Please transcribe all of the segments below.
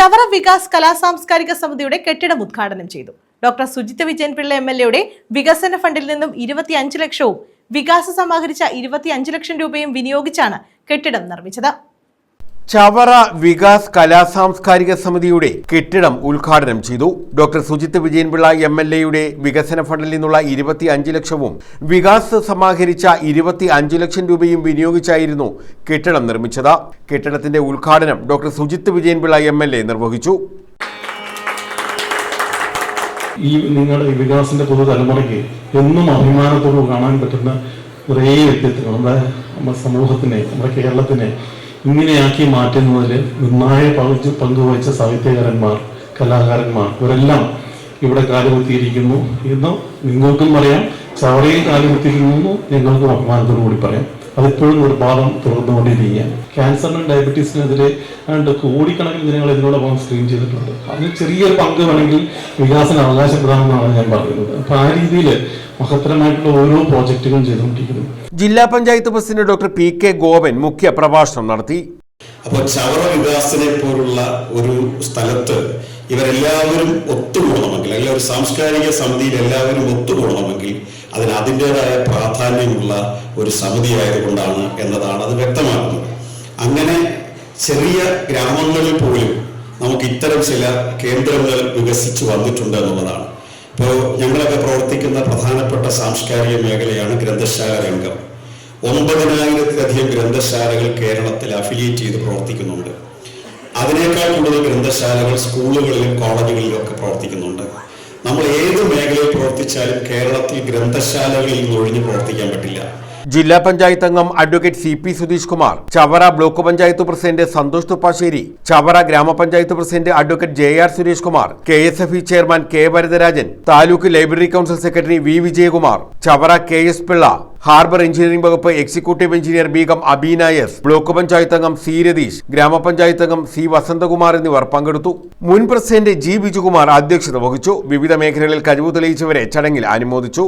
ചവറ വികാസ് കലാ സാംസ്കാരിക സമിതിയുടെ കെട്ടിടം ഉദ്ഘാടനം ചെയ്തു. Doctor Sujith Vijayan Pillai M L എയുടെ വികസന ഫണ്ടിൽ നിന്നും ഇരുപത്തി അഞ്ച് ലക്ഷവും വികാസ് സമാഹരിച്ച ഇരുപത്തി അഞ്ച് ലക്ഷം രൂപയും വിനിയോഗിച്ചാണ് കെട്ടിടം നിർമ്മിച്ചത്. ചവറ വികാസ് കലാ സാംസ്കാരിക സമിതിയുടെ കെട്ടിടം ഉദ്ഘാടനം ചെയ്തു. Doctor Sujith Vijayanpillai M L എയുടെ വികസന ഫണ്ടിൽ നിന്നുള്ള ഇരുപത്തി അഞ്ച് ലക്ഷവും വികാസ് സമാഹരിച്ച ഇരുപത്തി അഞ്ച് ലക്ഷം രൂപയും വിനിയോഗിച്ചായിരുന്നു കെട്ടിടം നിർമ്മിച്ചത്. കെട്ടിടത്തിന്റെ ഉദ്ഘാടനം doctor Sujith Vijayanpillai M L A നിർവഹിച്ചു. ഈ നിങ്ങളുടെ വികാസിന്റെ പുതുതലമുറയ്ക്ക് എന്നും അഭിമാനത്തോട് കാണാൻ പറ്റുന്ന കുറേ വ്യക്തിത്വങ്ങൾ നമ്മുടെ നമ്മുടെ സമൂഹത്തിനെ നമ്മുടെ കേരളത്തിനെ ഇങ്ങനെയാക്കി മാറ്റുന്നതിൽ നിർണായ പങ്ക് പങ്കുവഹിച്ച സാഹിത്യകാരന്മാർ കലാകാരന്മാർ ഇവരെല്ലാം ഇവിടെ കാലുകുത്തിയിരിക്കുന്നു. എന്ന് നിങ്ങൾക്കും പറയാം ചവറയിൽ കാലുകുത്തിയിരിക്കുന്നു. ഞങ്ങൾക്കും അഭിമാനത്തോടു കൂടി പറയാം. അതിപ്പോഴും ഒരു പാഠം തുറന്നുകൊണ്ടിരിക്കുകയാണ് ക്യാൻസറിനും ഡയബറ്റീസിനെതിരെ കോടിക്കണക്കിന് ജനങ്ങൾ ഇതിനോടൊപ്പം സ്ക്രീൻ ചെയ്തിട്ടുണ്ട്. അതിന് ചെറിയൊരു പങ്ക് വേണമെങ്കിൽ വികാസന അവകാശപ്പെടാമെന്നാണ് ഞാൻ പറയുന്നത്. അപ്പൊ ആ രീതിയിൽ മഹത്തരമായിട്ടുള്ള ഓരോ പ്രോജക്റ്റുകളും ചെയ്തുകൊണ്ടിരിക്കുന്നു. ജില്ലാ panchayat president doctor P K Gopan മുഖ്യ പ്രഭാഷണം നടത്തി. അപ്പോൾ ചവറ വികാസനെ പോലുള്ള ഒരു സ്ഥലത്ത് ഇവരെല്ലാവരും ഒത്തുകൂടണമെങ്കിൽ അല്ലെങ്കിൽ ഒരു സാംസ്കാരിക സമിതിയിൽ എല്ലാവരും ഒത്തുകൂടണമെങ്കിൽ അതിന് അതിന്റെതായ പ്രാധാന്യമുള്ള ഒരു സമിതി ആയതുകൊണ്ടാണ് എന്നതാണ് അത് വ്യക്തമാക്കുന്നത്. അങ്ങനെ ചെറിയ ഗ്രാമങ്ങളിൽ പോലും നമുക്ക് ഇത്തരം ചില കേന്ദ്രങ്ങൾ വികസിച്ചു വന്നിട്ടുണ്ട് എന്നുള്ളതാണ്. ഇപ്പോൾ ഞങ്ങളൊക്കെ പ്രവർത്തിക്കുന്ന പ്രധാനപ്പെട്ട സാംസ്കാരിക മേഖലയാണ് ഗ്രന്ഥശാല രംഗം. ഒമ്പതിനായിരത്തിലധികം ഗ്രന്ഥശാലകൾ കേരളത്തിൽ അഫിലിയേറ്റ് ചെയ്ത് പ്രവർത്തിക്കുന്നുണ്ട്. അതിനേക്കാൾ കൂടുതൽ ഗ്രന്ഥശാലകൾ സ്കൂളുകളിലും കോളേജുകളിലും ഒക്കെ പ്രവർത്തിക്കുന്നുണ്ട്. നമ്മൾ ഏത് മേഖലയിൽ പ്രവർത്തിച്ചാലും കേരളത്തിൽ ഗ്രന്ഥശാലകളിൽ നിന്ന് ഒഴിഞ്ഞു പ്രവർത്തിക്കാൻ പറ്റില്ല. ജില്ലാ പഞ്ചായത്ത് അംഗം advocate C P Sudheesh Kumar Chavara block panchayat president Santhosh Thuppassery Chavara ഗ്രാമപഞ്ചായത്ത് president advocate J R Suresh Kumar K S F E chairman K Varadarajan taluk library council secretary V Vijayakumar Chavara K S Pillai harbour engineering വകുപ്പ് executive engineer Begum Abeena S block panchayat അംഗം C Ratheesh ഗ്രാമപഞ്ചായത്ത് അംഗം C Vasanthakumar എന്നിവർ പങ്കെടുത്തു. മുൻ president G Bijukumar അധ്യക്ഷത വഹിച്ചു. വിവിധ മേഖലകളിൽ കഴിവ് തെളിയിച്ചവരെ ചടങ്ങിൽ അനുമോദിച്ചു.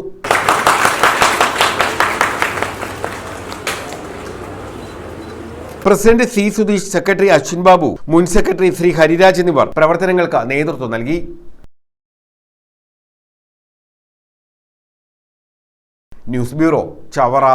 President C Sudheesh secretary Ashwin Babu മുൻ സെക്രട്ടറി ശ്രീ ഹരിരാജ് എന്നിവർ പ്രവർത്തനങ്ങൾക്ക് നേതൃത്വം നൽകി. News bureau Chavara.